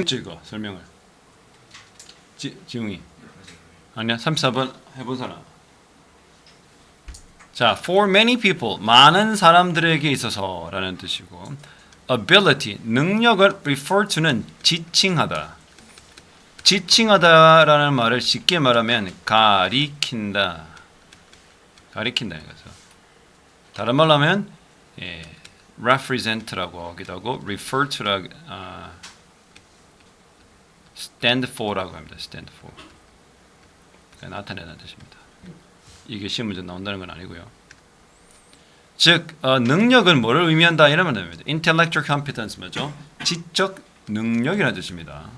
찍어 설명을. 지, 지웅이. 아니야 34번 해본 사람. 자, for many people 많은 사람들에게 있어서 라는 뜻이고 ability 능력을 refer to는 지칭하다. 지칭하다라는 말을 쉽게 말하면 가리킨다. 가리킨다 이거죠. 다른 말로 하면 예, represent라고 하기도 하고 refer to라 아, stand for라고 합니다. stand for. 그러니까 나타내는 뜻입니다. 이게 시험 문제 나온다는 건 아니고요. 즉 어, 능력은 뭐를 의미한다 이러면 됩니다. intellectual competence 뭐죠? 지적 능력이라는 뜻입니다.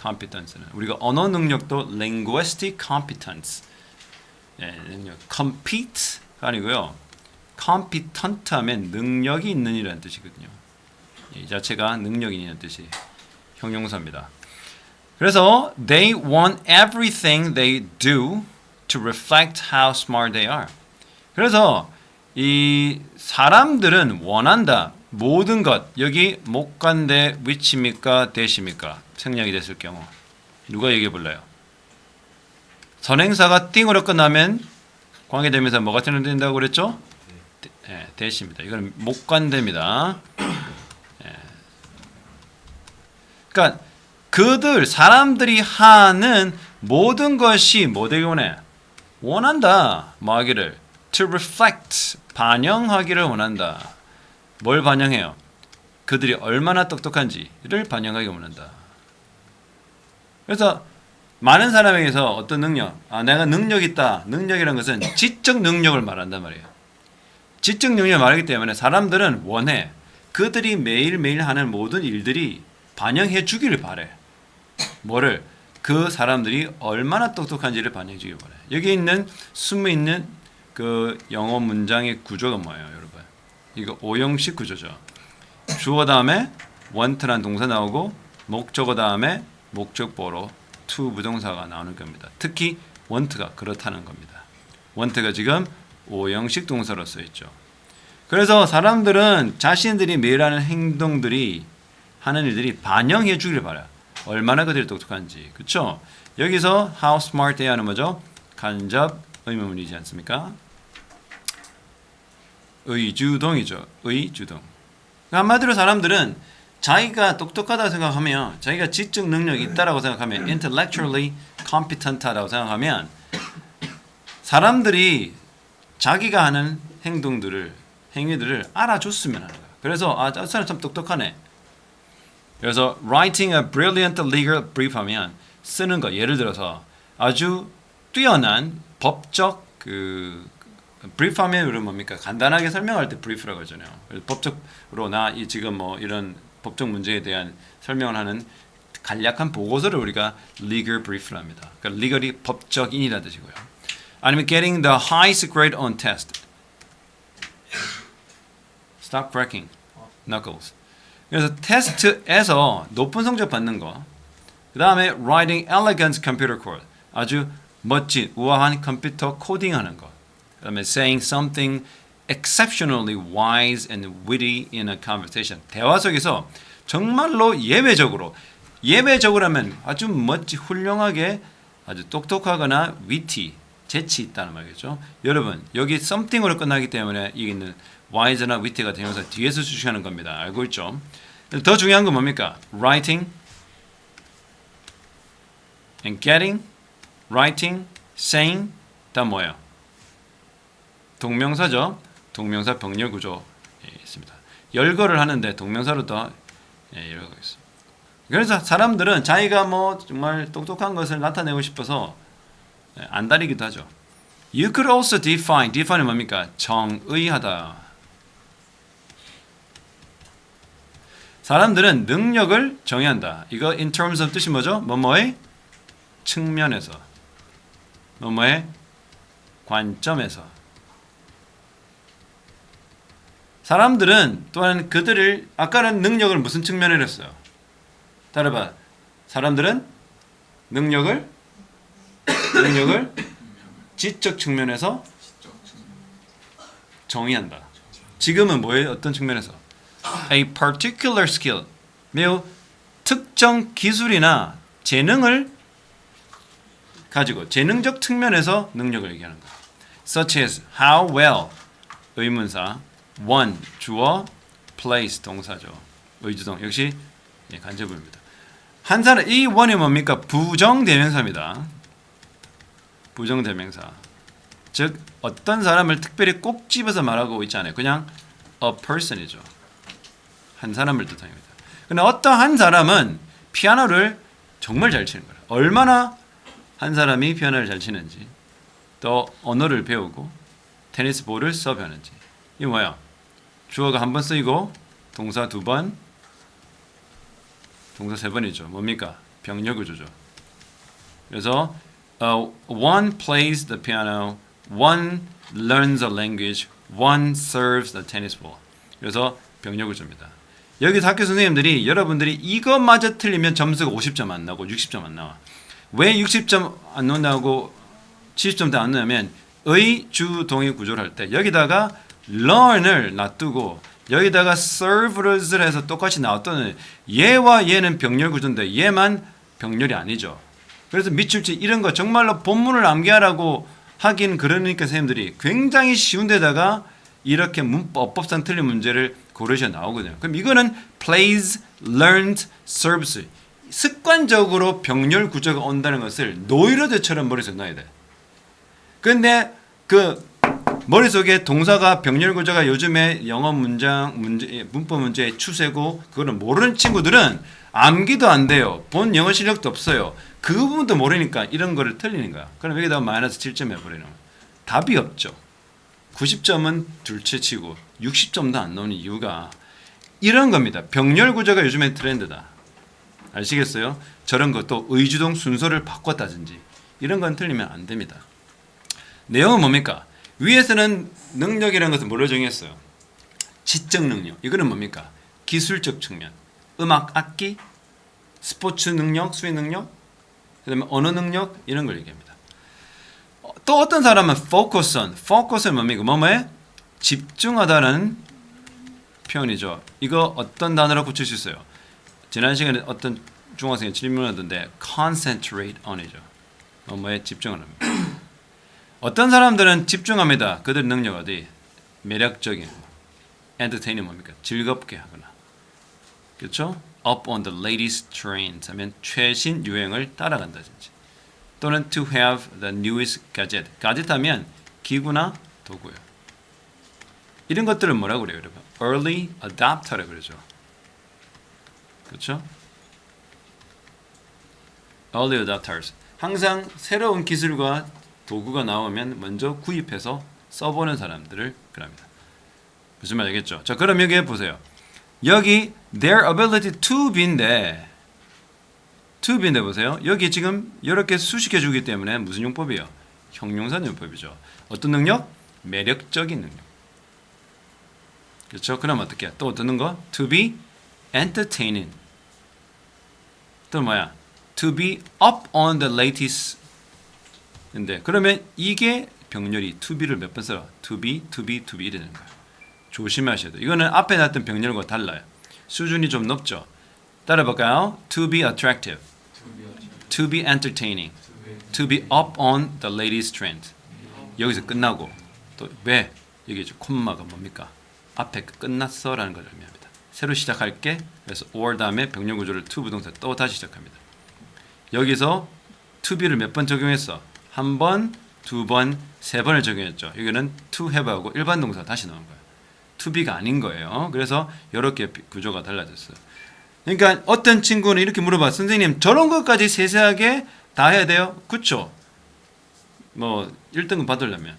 competence는 우리가 언어 능력도 linguistic competence 예, 능력 compete 아니고요. competent 하면 능력이 있는 이라는 뜻이거든요. 이 자체가 능력이 있는 뜻이 형용사입니다. 그래서 they want everything they do to reflect how smart they are. 그래서 이 사람들은 원한다 모든 것 여기 목관대 위치입니까 대시입니까 생략이 됐을 경우 누가 얘기해 볼래요? 선행사가 띵으로 끝나면 관계되면서 뭐가 된다고 그랬죠? 대, 예, 대시입니다. 이거는 목관대입니다. 예. 그러니까 그들 사람들이 하는 모든 것이 뭐 되기 원해? 원한다. 뭐 하기를 to reflect 반영하기를 원한다. 뭘 반영해요? 그들이 얼마나 똑똑한지를 반영하기 원한다. 그래서 많은 사람에게서 어떤 능력, 아 내가 능력 있다. 능력이라는 것은 지적 능력을 말한단 말이에요. 지적 능력을 말하기 때문에 사람들은 원해. 그들이 매일매일 하는 모든 일들이 반영해 주기를 바래. 뭐를 그 사람들이 얼마나 똑똑한지를 반영해 주길 바래. 여기 있는 숨어 있는 그 영어 문장의 구조가 뭐예요, 여러분? 이거 오형식 구조죠. 주어 다음에 want란 동사 나오고 목적어 다음에 목적보로 to 부동사가 나오는 겁니다. 특히 want가 그렇다는 겁니다. want가 지금 오형식 동사로 써 있죠. 그래서 사람들은 자신들이 매일 하는 행동들이 하는 일들이 반영해 주기를 바라요. 얼마나 그들이 똑똑한지. 그렇죠? 여기서 how smart they are 는 뭐죠? 간접 의문문이지 않습니까? 의주동이죠. 의주동. 한마디로 사람들은 자기가 똑똑하다고 생각하면 자기가 지적 능력이 있다라고 생각하면 intellectually competent하다고 생각하면 사람들이 자기가 하는 행동들을 행위들을 알아줬으면 하는 거야. 그래서 아, 저 사람 참 똑똑하네. 그래서 writing a brilliant legal brief 하면 쓰는 거 예를 들어서 아주 뛰어난 법적 그 브리프 하면 우리 뭡니까? 간단하게 설명할 때 브리프라고 하잖아요. 법적으로 나 이 지금 뭐 이런 법적 문제에 대한 설명을 하는 간략한 보고서를 우리가 legal brief를 합니다. 그러니까 legal이 법적인이라는 뜻이고요. 아니면 getting the highest grade on test. Stop cracking knuckles. 그래서 테스트에서 높은 성적 받는 거. 그 다음에 writing elegant computer code. 아주 멋진 우아한 컴퓨터 코딩하는 것. 그다음에 saying something exceptionally wise and witty in a conversation. 대화 속에서 정말로 예외적으로 예외적으로 하면 아주 멋지 훌륭하게 아주 똑똑하거나 witty 재치 있다는 말이죠. 여러분 여기 something으로 끝나기 때문에 이 있는 wise나 witty가 대명사 뒤에서 주시하는 겁니다. 알고 있죠? 더 중요한 건 뭡니까? writing and getting, writing, saying 다 뭐예요? 동명사죠. 동명사 병렬 구조에 있습니다. 열거를 하는데 동명사로 더 예, 열거가 있습니다. 그래서 사람들은 자기가 뭐 정말 똑똑한 것을 나타내고 싶어서 예, 안달이기도 하죠. You could also define, define은 뭡니까? 정의하다. 사람들은 능력을 정의한다. 이거 in terms of 뜻이 뭐죠? 뭐뭐의 측면에서, 뭐뭐의 관점에서. 사람들은 또한 그들을 아까는 능력을 무슨 측면에 했어요? 따라봐. 사람들은 능력을 능력을 지적 측면에서 정의한다. 지금은 뭐에 어떤 측면에서? A particular skill 매우 특정 기술이나 재능을 가지고 재능적 측면에서 능력을 얘기하는 거예요. Such as how well 의문사, one 주어, place 동사죠. 의주동 역시 예, 간접입니다. 한 사람 이 one이 뭡니까? 부정 대명사입니다. 부정 대명사. 즉 어떤 사람을 특별히 꼭 집어서 말하고 있지 않아요. 그냥 a person이죠. 한 사람을 뜻합니다. 근데 어떤 한 사람은 피아노를 정말 잘 치는 거예요. 얼마나 한 사람이 피아노를 잘 치는지, 또 언어를 배우고 테니스 볼을 서브하는지. 이게 뭐야? 주어가 한 번 쓰이고 동사 두 번, 동사 세 번이죠. 뭡니까? 병력 구조죠. 그래서 uh, one plays the piano, one learns a language, one serves the tennis ball. 그래서 병력 구조입니다. 여기서 학교 선생님들이 여러분들이 이것마저 틀리면 점수가 50점 안 나고 60점 안 나와. 왜 60점 안 나오고 70점 도 안 나오면 의, 주, 동의 구조를 할 때 여기다가 learn을 놔두고 여기다가 serve를 해서 똑같이 나왔더니 얘와 얘는 병렬 구조인데 얘만 병렬이 아니죠. 그래서 밑줄치 이런 거 정말로 본문을 암기하라고 하긴 그러니까 선생님들이 굉장히 쉬운 데다가 이렇게 문법 법상 틀린 문제를 고르셔 나오거든요. 그럼 이거는 plays, learned, serves 습관적으로 병렬 구조가 온다는 것을 노이로드처럼 머릿속에 넣어야 돼. 근데 그 머릿속에 동사가 병렬 구조가 요즘에 영어 문장 문제 문법 문제의 추세고 그거를 모르는 친구들은 암기도 안 돼요. 본 영어 실력도 없어요. 그 부분도 모르니까 이런 거를 틀리는 거야. 그럼 여기다가 마이너스 7점 해버리는 거야. 답이 없죠. 90점은 둘째 치고 60점도 안 나오는 이유가 이런 겁니다. 병렬 구조가 요즘에 트렌드다. 아시겠어요? 저런 것도 의주동 순서를 바꿨다든지 이런 건 틀리면 안 됩니다. 내용은 뭡니까? 위에서는 능력이라는 것을 뭘로 정했어요? 지적 능력. 이거는 뭡니까? 기술적 측면. 음악 악기, 스포츠 능력, 수행 능력, 그다음에 언어 능력 이런 걸 얘기합니다. 어, 또 어떤 사람은 focus on, focus은 뭡니까? 뭐뭐에 집중하다는 표현이죠. 이거 어떤 단어로 붙일 수 있어요? 지난 시간에 어떤 중학생이 질문하던데 concentrate on이죠. 뭐뭐에 집중을 합니다. 어떤 사람들은 집중합니다. 그들 능력 어디? 매력적인 entertaining 뭡니까? 즐겁게 하거나. 그렇죠? Up on the latest trends 하면 최신 유행을 따라간다든지. 또는 to have the newest gadget. gadget 하면 기구나 도구요. 이런 것들을 뭐라고 그래요, 여러분? early adopter라고 그러죠. 그렇죠? early adopters. 항상 새로운 기술과 도구가 나오면 먼저 구입해서 써보는 사람들을 그럽니다. 무슨 말 알겠죠? 자, 그럼 여기 보세요. 여기 their ability to be인데 to be인데 보세요. 여기 지금 이렇게 수식해 주기 때문에 무슨 용법이에요? 형용사 용법이죠. 어떤 능력? 매력적인 능력. 그렇죠? 그럼 어떻게? 또 어떤 거? to be entertaining. 또 뭐야? to be up on the latest 근데 그러면 이게 병렬이 to be를 몇 번 써? to be, to be, to be 되는 거예요. 조심하셔야 돼요. 이거는 앞에 놨던 병렬과 달라요. 수준이 좀 높죠. 따라 볼까요? To be attractive, to be entertaining, to be up on the latest trend. 여기서 끝나고 또 왜? 여기 콤마가 뭡니까? 앞에 끝났어라는 걸 의미합니다. 새로 시작할게. 그래서 or 다음에 병렬 구조를 to 부동사 또 다시 시작합니다. 여기서 to be를 몇 번 적용했어? 한 번, 두 번, 세 번을 적용했죠. 여기는 to have하고 일반 동사 다시 나온 거예요. Be가 아닌 거예요. 그래서 이렇게 구조가 달라졌어요. 그러니까 어떤 친구는 이렇게 물어봐. 선생님, 저런 것까지 세세하게 다 해야 돼요? 그쵸? 뭐 1등급 받으려면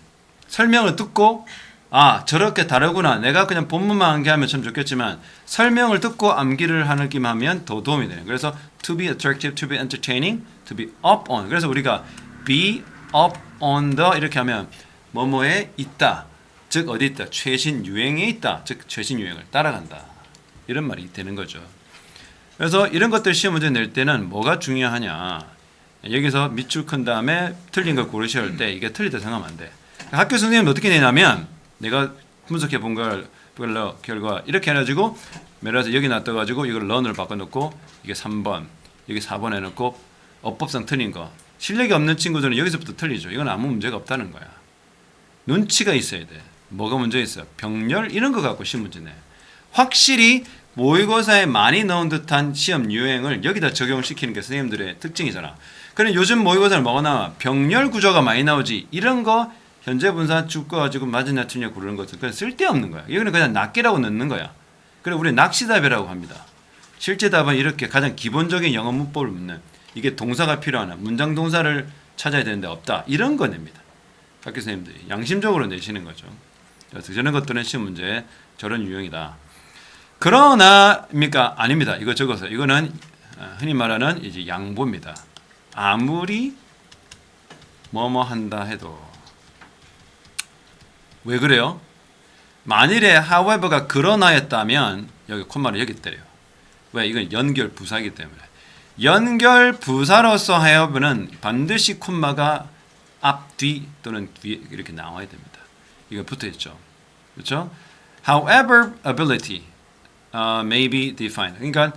설명을 듣고 아 저렇게 다르구나 내가 그냥 본문만 암기하면 참 좋겠지만 설명을 듣고 암기를 하기만 하면 더 도움이 돼요 그래서 to be attractive, to be entertaining, to be up on 그래서 우리가 be up on the 이렇게 하면 뭐뭐에 있다 즉 어디 있다 최신 유행에 있다 즉 최신 유행을 따라간다 이런 말이 되는 거죠 그래서 이런 것들 시험 문제 낼 때는 뭐가 중요하냐 여기서 밑줄 큰 다음에 틀린 걸 고르셔야 할 때 이게 틀리다 생각하면 안 돼. 학교 선생님은 어떻게 내냐면 내가 분석해 본 걸 결과 이렇게 해가지고 들어서 여기 놔둬가지고 이걸 런으로 바꿔놓고 이게 3번, 여기 4번 해놓고 어법상 틀린 거. 실력이 없는 친구들은 여기서부터 틀리죠. 이건 아무 문제가 없다는 거야. 눈치가 있어야 돼. 뭐가 문제 있어? 병렬 이런 거 갖고 시험 문제 내. 확실히 모의고사에 많이 넣은 듯한 시험 유행을 여기다 적용을 시키는 게 선생님들의 특징이잖아. 그럼 요즘 모의고사를 뭐가 나와? 병렬 구조가 많이 나오지. 이런 거 현재 분사 쭉 꺼가지고 맞으냐 틀냐 고르는 것은 그냥 쓸데없는 거야. 이거는 그냥 낱개라고 넣는 거야. 그래 우리 낚시답이라고 합니다. 실제 답은 이렇게 가장 기본적인 영어 문법을 묻는 이게 동사가 필요하나 문장 동사를 찾아야 되는데 없다 이런 거 냅니다. 학교 선생님들이 양심적으로 내시는 거죠. 저런 것들은 시험 문제 저런 유형이다. 그러나입니까? 아닙니다. 이거 적어서 이거는 어, 흔히 말하는 이제 양보입니다. 아무리 뭐뭐 한다 해도 왜 그래요? 만일에 however가 그러나였다면 여기 콤마를 여기 때려요. 왜? 이건 연결 부사이기 때문에. 연결 부사로서 however는 반드시 콤마가 앞, 뒤 또는 뒤에 이렇게 나와야 됩니다. 이거 붙어 있죠. 그렇죠? However ability uh, may be defined. 그러니까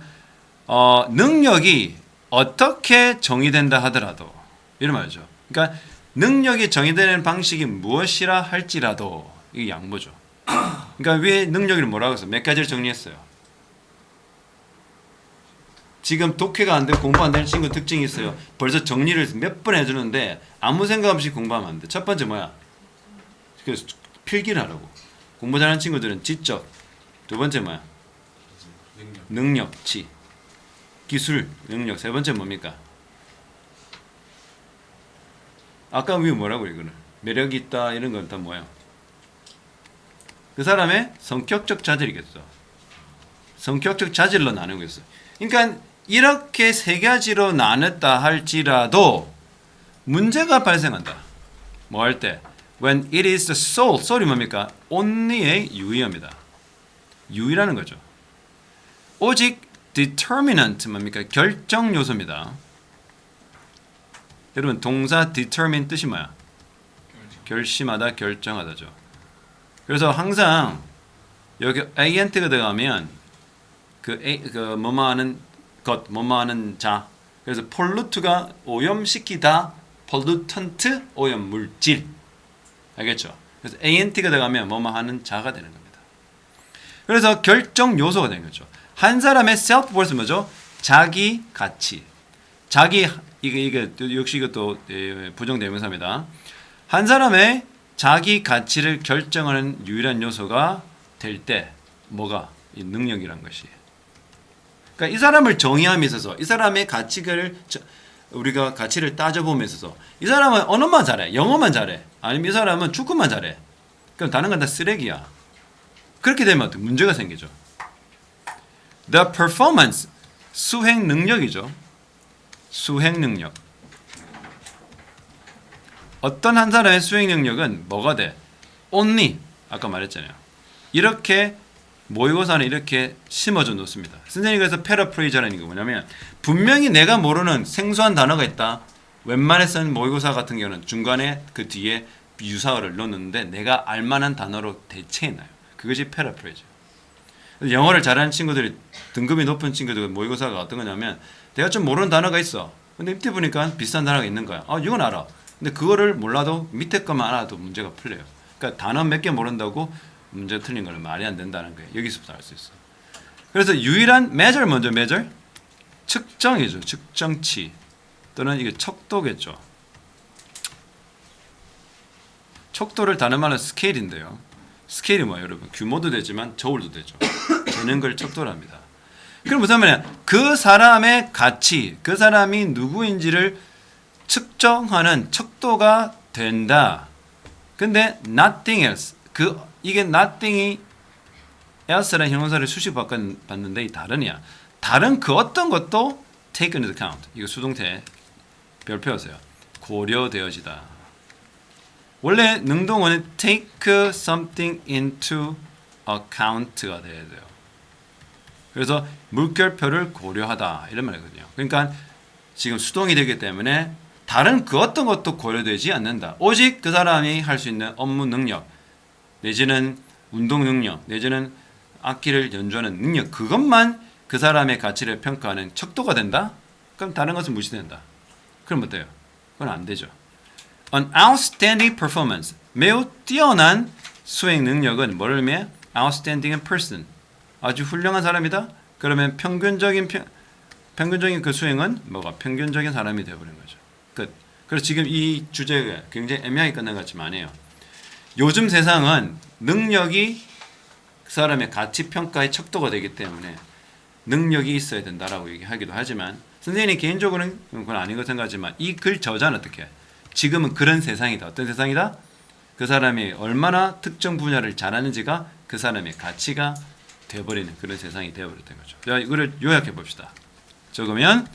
어, 능력이 어떻게 정의된다 하더라도 이런 말이죠. 그러니까 능력이 정의되는 방식이 무엇이라 할지라도 이게 양보죠. 그러니까 왜 능력을 뭐라고 해서 몇 가지를 정리했어요. 지금 독해가 안 되고 공부 안 되는 친구 특징이 있어요. 벌써 정리를 몇 번 해주는데 아무 생각 없이 공부하면 안 돼. 첫 번째 뭐야? 필기를 하라고. 공부 잘하는 친구들은 지적. 두 번째 뭐야? 능력. 능력 치. 기술, 능력. 세 번째 뭡니까? 아까 위에 뭐라고 이거는? 매력이 있다 이런 건 다 뭐야? 그 사람의 성격적 자질이겠어. 성격적 자질로 나누고 있어. 그러니까 이렇게 세 가지로 나눴다 할지라도 문제가 발생한다. 뭐 할 때? When it is the sole, soul이 뭡니까? only의 유의어입니다. 유의라는 거죠. 오직 determinant 뭡니까? 결정 요소입니다. 여러분 동사 determine 뜻이 뭐야? 결심하다, 결정하다죠. 그래서 항상 여기 agent가 들어가면 그, A, 그 뭐뭐 하는 것, 뭐뭐 하는 자. 그래서 pollute가 오염시키다, pollutant 오염 물질. 알겠죠? 그래서 ant가 들어가면 뭐뭐 하는 자가 되는 겁니다. 그래서 결정 요소가 되는 거죠. 한 사람의 self worth 뭐죠? 자기 가치. 자기 이게 이게 역시 이것도 예, 부정 대명사입니다. 한 사람의 자기 가치를 결정하는 유일한 요소가 될 때 뭐가 이 능력이란 것이. 그러니까 이 사람을 정의함에 있어서 이 사람의 가치를 저- 우리가 가치를 있어서 이 사람은 언어만 잘해, 영어만 잘해, 아니면 이 사람은 축구만 잘해. 그럼 다른 건 다 쓰레기야. 그렇게 되면 어떻게 문제가 생기죠. The performance 수행 능력이죠. 수행 능력. 어떤 한 사람의 수행 능력은 뭐가 돼? only 아까 말했잖아요. 이렇게 모의고사는 이렇게 심어져 놓습니다. 선생님이 그래서 패러프레이즈라는 게 뭐냐면 분명히 내가 모르는 생소한 단어가 있다. 웬만해서는 모의고사 같은 경우는 중간에 그 뒤에 유사어를 넣는데 내가 알만한 단어로 대체해놔요. 그것이 패러프레이즈. 영어를 잘하는 친구들이 등급이 높은 친구들 모의고사가 어떤 거냐면 내가 좀 모르는 단어가 있어. 근데 밑에 보니까 비슷한 단어가 있는 거야. 아 이건 알아. 근데 그거를 몰라도 밑에 것만 알아도 문제가 풀려요. 그러니까 단어 몇 개 모른다고 문제 틀린 거는 말이 안 된다는 거예요. 여기서부터 알 수 있어. 그래서 유일한 measure 먼저 measure 측정이죠. 측정치 또는 이게 척도겠죠. 척도를 다른 말로 스케일인데요. 스케일이 뭐예요, 여러분? 규모도 되지만 저울도 되죠. 재는 걸 척도랍니다. 그럼 무슨 말이야? 그 사람의 가치, 그 사람이 누구인지를 측정하는 척도가 된다. 근데 nothing else. 그 이게 nothing이 else라는 형용사를 수식 이 다른이야. 다른 그 어떤 것도 take into account. 이거 수동태 별표하세요. 고려되어지다. 원래 능동어는 take something into account가 돼야 돼요. 그래서 물결표를 고려하다 이런 말이거든요. 그러니까 지금 수동이 되기 때문에 다른 그 어떤 것도 고려되지 않는다. 오직 그 사람이 할 수 있는 업무 능력 내지는 운동 능력 내지는 악기를 연주하는 능력 그것만 그 사람의 가치를 평가하는 척도가 된다? 그럼 다른 것은 무시된다. 그럼 어때요? 그건 안 되죠. An outstanding performance 매우 뛰어난 수행 능력은 뭐를 의미해? Outstanding in person 아주 훌륭한 사람이다. 그러면 평균적인 평, 평균적인 그 수행은 뭐가 평균적인 사람이 되어버린 거죠. 끝. 그래서 지금 이 주제가 굉장히 애매하게 끝난 것 같지만 아니에요. 요즘 세상은 능력이 그 사람의 가치 평가의 척도가 되기 때문에 능력이 있어야 된다라고 얘기하기도 하지만 선생님이 개인적으로는 그건 아닌 것 생각하지만 이 글 저자는 어떻게? 해? 지금은 그런 세상이다. 어떤 세상이다? 그 사람이 얼마나 특정 분야를 잘하는지가 그 사람의 가치가 되어버리는 그런 세상이 되어버렸던 거죠. 자, 이거를 요약해 봅시다. 적으면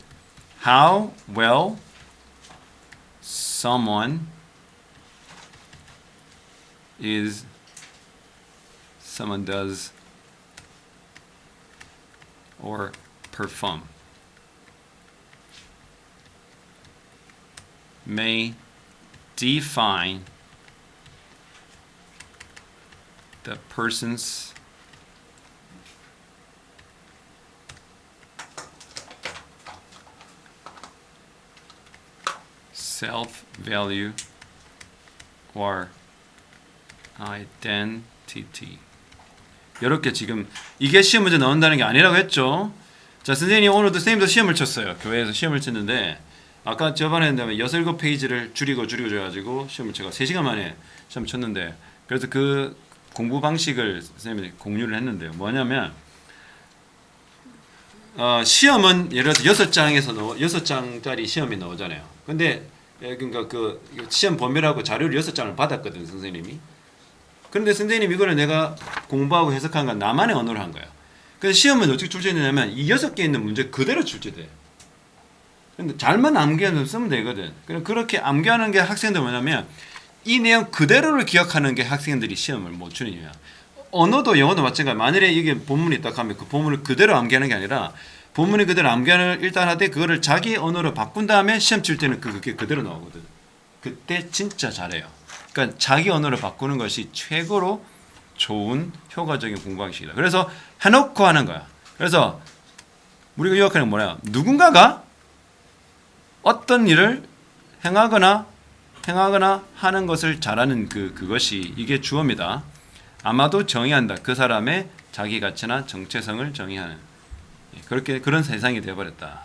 how well someone is someone does or perform may define the person's self value or identity. 이렇게 지금 이게 시험 문제 나온다는 게 아니라고 했죠. 자, 선생님이 오늘도 선생님도 시험을 쳤어요. 교회에서 시험을 쳤는데 아까 저번에 했는데 여섯 일곱 페이지를 줄이고 줄이고 줘가지고 시험을 제가 3시간 만에 시험 쳤는데 그래서 그 공부 방식을 선생님이 공유를 했는데요. 뭐냐면 어, 시험은 예를 들어서 여섯 장에서 넣어 여섯 장짜리 시험이 나오잖아요. 근데 예, 그러니까 그 시험 범위라고 자료를 여섯 장을 받았거든 선생님이. 그런데 선생님 이거를 내가 공부하고 해석한 건 나만의 언어로 한 거야. 그래서 시험은 어떻게 출제되냐면 이 여섯 개 있는 문제 그대로 출제돼. 근데 잘만 암기해서 쓰면 되거든. 그럼 그렇게 암기하는 게 학생들 뭐냐면 이 내용 그대로를 기억하는 게 학생들이 시험을 못 치는 이유야. 언어도 영어도 마찬가지. 만일에 이게 본문이 있다 하면 그 본문을 그대로 암기하는 게 아니라 본문이 그대로 암기하는 일단 하되 그거를 자기 언어로 바꾼 다음에 시험 칠 때는 그- 그게 그대로 나오거든. 그때 진짜 잘해요. 그러니까 자기 언어를 바꾸는 것이 최고로 좋은 효과적인 공부 방식이다. 그래서 해놓고 하는 거야. 그래서 우리가 유학하는 뭐냐? 누군가가 어떤 일을 행하거나 행하거나 하는 것을 잘하는 그 그것이 이게 주어입니다. 아마도 정의한다. 그 사람의 자기 가치나 정체성을 정의하는 예, 그렇게 그런 세상이 되어버렸다.